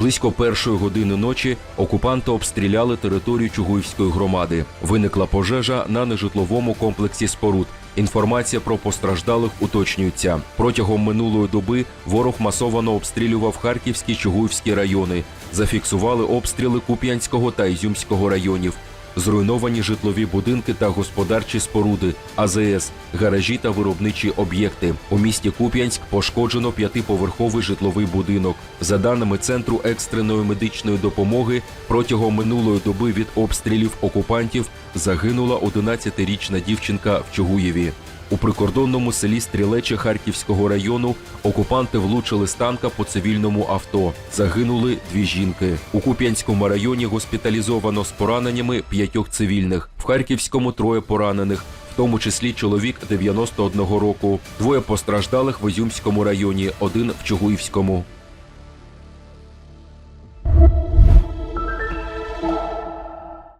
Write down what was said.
Близько першої години ночі окупанти обстріляли територію Чугуївської громади. Виникла пожежа на нежитловому комплексі споруд. Інформація про постраждалих уточнюється. Протягом минулої доби ворог масовано обстрілював Харківські Чугуївські райони. Зафіксували обстріли Куп'янського та Ізюмського районів. Зруйновані житлові будинки та господарчі споруди, АЗС, гаражі та виробничі об'єкти. У місті Куп'янськ пошкоджено п'ятиповерховий житловий будинок. За даними Центру екстреної медичної допомоги, протягом минулої доби від обстрілів окупантів загинула 11-річна дівчинка в Чугуєві. У прикордонному селі Стрілече Харківського району окупанти влучили з танка по цивільному авто. Загинули дві жінки. У Куп'янському районі госпіталізовано з пораненнями п'ятьох цивільних. В Харківському троє поранених, в тому числі чоловік 91 року. Двоє постраждалих в Ізюмському районі, один в Чугуївському.